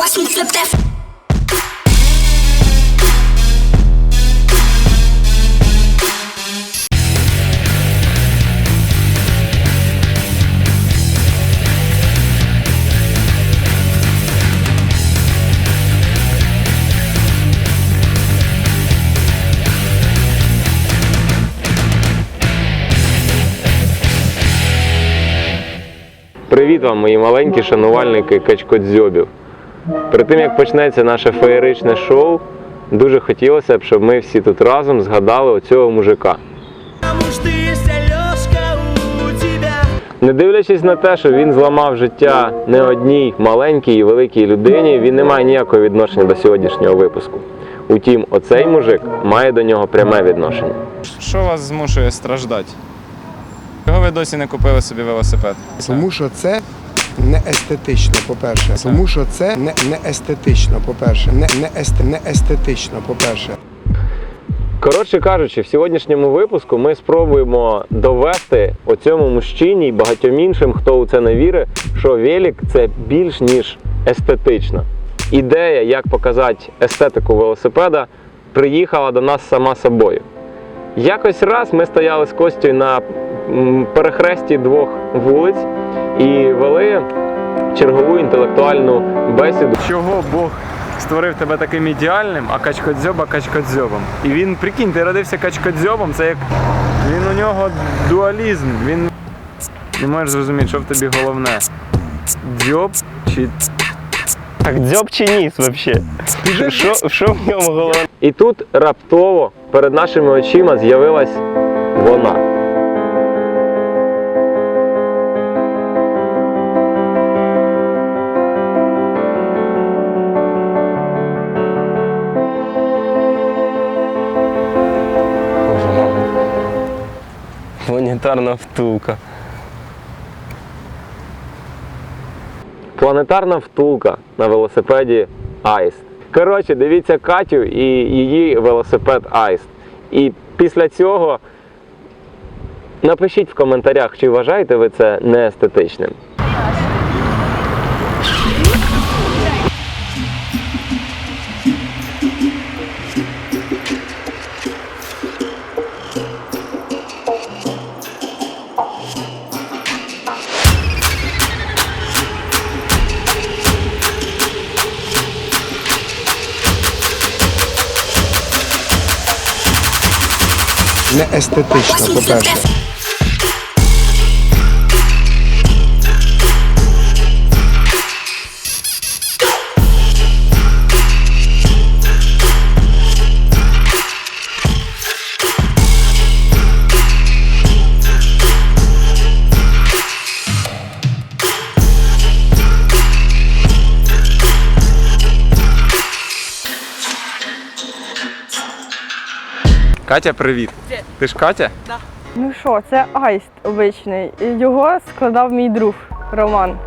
Watch me flip that. Привіт вам, мої маленькі шанувальники качкодзьобів. Перед тим як почнеться наше феєричне шоу, дуже хотілося б, щоб ми всі тут разом згадали оцього мужика. Не дивлячись на те, що він зламав життя не одній маленькій і великій людині, він не має ніякого відношення до сьогоднішнього випуску. Утім, оцей мужик має до нього пряме відношення. Що вас змушує страждати? Чого ви досі не купили собі велосипед? Тому що це не естетично, по-перше. Тому що це не, не естетично, по-перше. Не, не, есте, не естетично, по-перше. Коротше кажучи, в сьогоднішньому випуску ми спробуємо довести оцьому мужчині і багатьом іншим, хто у це не вірить, що велик це більш ніж естетично. Ідея, як показати естетику велосипеда, приїхала до нас сама собою. Якось раз ми стояли з Костю на перехресті двох вулиць і вели чергову інтелектуальну бесіду. Чого Бог створив тебе таким ідеальним, а качкодзьоба качкодзьобом? І він, прикинь, ти родився качкодзьобом, це як він у нього дуалізм. Він не можеш зрозуміти, що в тобі головне. Дзьоб чи Так дзьоб чи ніс взагалі? Що, що в ньому головне? І тут раптово перед нашими очима з'явилась вона. Планетарна втулка. Планетарна втулка на велосипеді Аїст. Коротше, дивіться Катю і її велосипед Аїст. І після цього напишіть в коментарях, чи вважаєте ви це неестетичним. Не естетично, по-перше. Катя, привіт. Ти ж Катя? Ну що, це аїст обичний. Його складав мій друг Роман.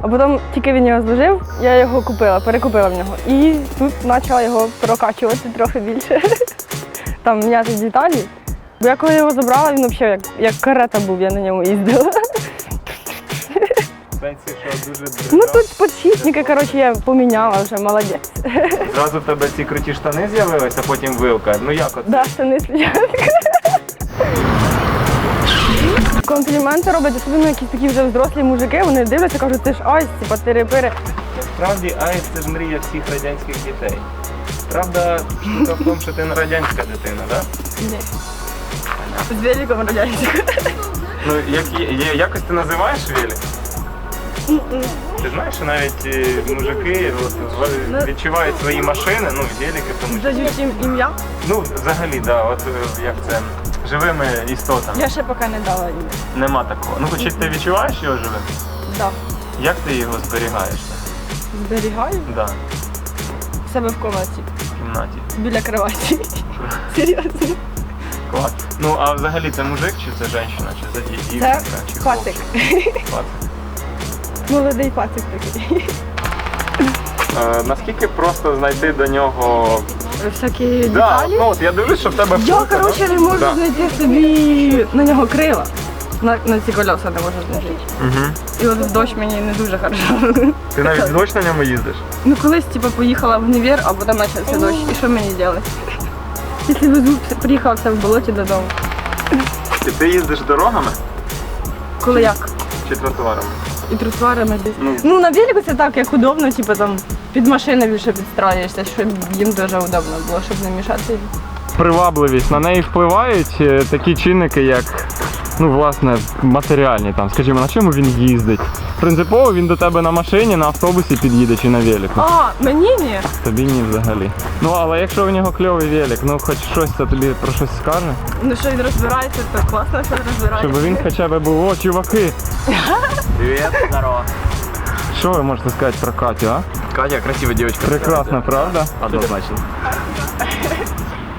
А потім тільки він його зложив, я його купила, перекупила в нього. І тут почала його прокачувати трохи більше. Там міняти деталі. Бо я коли його забрала, він взагалі як, як карета був, я на ньому їздила. Пенсі, що дуже Ну тут подшипники, коротше, я поміняла вже, молодець. Зразу в тебе ці круті штани з'явилися, а потім вилка. Ну як от? Да, не спочатку. Компліменти роблять, особливо якісь такі вже взрослі мужики, вони дивляться, кажуть, це ж айс, типа тири-пири. Насправді Аїс це ж мрія всіх радянських дітей. Правда, штука в тому, що ти не радянська дитина, так? Ні. З великом радянським. Ну, як, є- є- якось ти називаєш велик? Ти знаєш, що навіть е, мужики от, відчувають свої машини, ну, велики, тому що. Дають їм ім'я. Ну, взагалі, да, от е, як це, живими істотами. Я ще поки не дала ім'я. Нема такого. Ну, хоч ти відчуваєш його живим? Да. Як ти його зберігаєш? Зберігаю Да, в себе в комнаті, в кімнаті. біля кроваті. Серйозно. Клас. Ну, а взагалі це мужик чи це жінка, чи це пацик. хлопчик? Пацик. Молодий пацик такий. Е, наскільки просто знайти до нього. Всякі Да, деталі. ну от я дивлюсь, що в тебе Я, коротше, да? не можу Да. знайти собі на нього крила. на, на ці колеса не можу зложити. Угу. І от в дощ мені не дуже хорошо. Ти навіть в дощ на ньому їздиш? Ну колись типу, поїхала в універ, а потім почався дощ. І що мені робити? Якщо везу, приїхала все в болоті додому. І ти їздиш дорогами Коли як? чи тротуарами? І тротуарами десь. Ну, на велику це так, як удобно, типу там під машини більше підстраюєшся, щоб їм дуже удобно було, щоб не мішати. Привабливість на неї впливають е, такі чинники, як ну, власне, матеріальні там, скажімо, на чому він їздить. Принципово він до тебе на машині, на автобусі під'їде чи на велику. А, мені ні. Тобі ні взагалі. Ну але якщо в нього кльовий велик, ну хоч щось це тобі про щось скаже. Ну що він розбирається, то класно все розбирається. Щоб він хоча б був, о, чуваки. Привет, здорово. Що ви можете сказати про Катю, а? Катя, красивая девочка. Прекрасна, правда? Однозначно.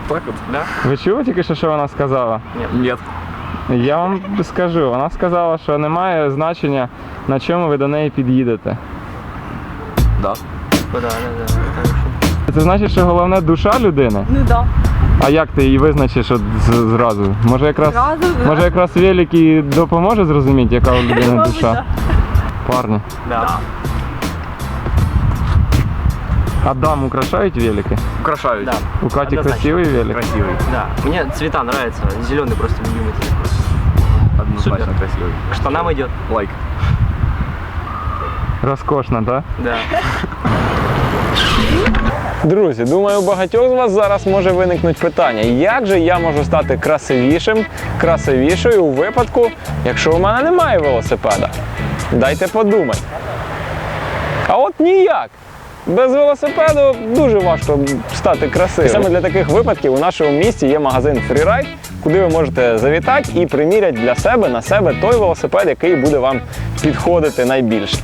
Так вот, да? Ви чули тільки що, що вона сказала? Нет. Я вам скажу, вона сказала, що немає значення, на чому ви до неї під'їдете. Да. Да, да, да. Це значить, що головне душа людини. Ну да. А як ти її визначиш от з- зразу? Може якраз, Зразу, може якраз велик і допоможе зрозуміти, яка у людини Мабуть, душа? Парні. Да. А дам украшають велики? Украшают. Да. У Каті Однозначно. красивий велик? Красивый. Да. Мне цвета нравятся. Зеленый просто любимый цвет. Однозначно Супер. красивый. К штанам идет. Лайк. Розкошна, так? Да. Друзі, думаю, у багатьох з вас зараз може виникнути питання, як же я можу стати красивішим, красивішою у випадку, якщо у мене немає велосипеда? Дайте подумати. А от ніяк. Без велосипеду дуже важко стати красивим. І саме для таких випадків у нашому місті є магазин Freeride, куди ви можете завітати і приміряти для себе на себе той велосипед, який буде вам підходити найбільше.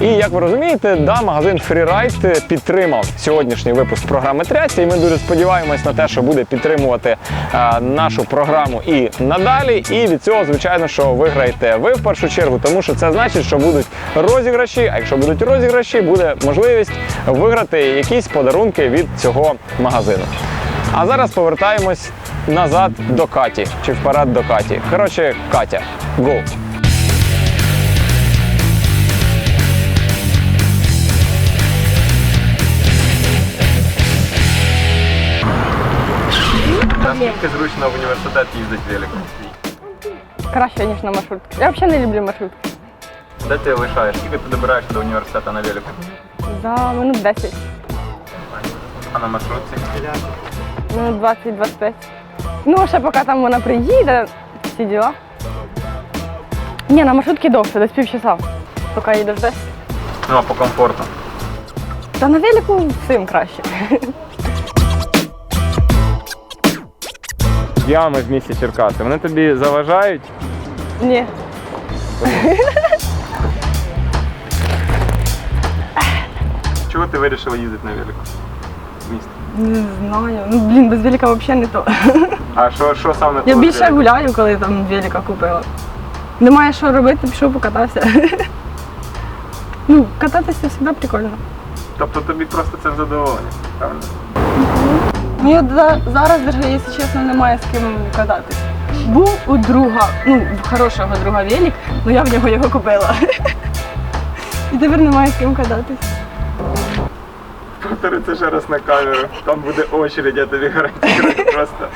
І як ви розумієте, да, магазин Freeride підтримав сьогоднішній випуск програми Трясся, і ми дуже сподіваємось на те, що буде підтримувати е, нашу програму і надалі. І від цього, звичайно, що виграєте ви в першу чергу, тому що це значить, що будуть розіграші. А якщо будуть розіграші, буде можливість виграти якісь подарунки від цього магазину. А зараз повертаємось назад до Каті чи вперед до Каті. Коротше, Катя, go! Наскільки зручно в університет їздить великом? Краще, ніж на маршрутці. Я взагалі не люблю маршрутки. Де ти лишаєш? Скільки ти добираєшся до університету на велику? За минут 10, А на маршрутці? минут 20-25. Ну, ще поки там вона приїде, всі діла. Ні, на маршрутці довше, десь півчаса, поки їдеш десь. Ну а по комфорту. Та на велику всім краще. Ями в місті Черкаси. Вони тобі заважають. Ні. Чого ти вирішила їздити на велику? В місті? Не знаю. Ну, блін, без велика взагалі не то. А що, що саме Я більше велика? гуляю, коли там велика купила. Немає що робити, пішов покатався. Ну, кататися завжди прикольно. Тобто тобі просто це задоволення, правильно? Мені зараз, даже, якщо чесно, немає з ким кататись. Був у друга, ну, хорошого друга велик, але я в нього його купила. І тепер немає з ким кататись. Повтори це ще раз на камеру. Там буде очередь, я тобі гарантую просто.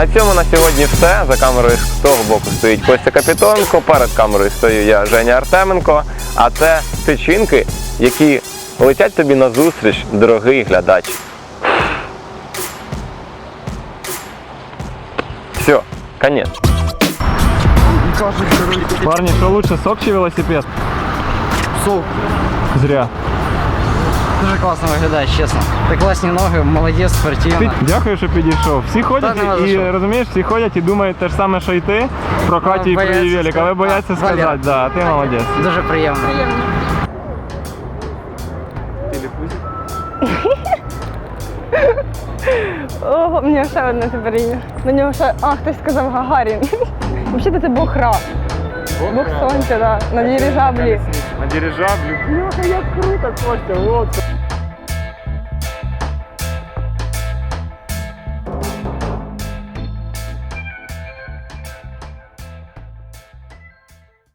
На цьому на сьогодні все. За камерою з того боку стоїть Костя Капітонко, перед камерою стою я Женя Артеменко. А це тичинки, які летять тобі на зустріч, дорогий глядач. Все, конець. Парні, що лучше, сок чи велосипед? Сок. Зря. Дуже класно виглядаєш, чесно. Ти класні ноги, молодець, спортивно. Ти дякую, що підійшов. Всі ходять Та і що. розумієш, всі ходять і думають те ж саме, що й ти про Катю і про бояться її велик, але бояться сказати. Да, ти молодець. Дуже приємно. Ого, мені ще одне тепер ім'я. На нього ще. А, хтось сказав Гагарін. Взагалі це Бог Ра. Бог сонця, да. На дирижаблі. На дирижаблі. Бляха, як круто, Костя, от.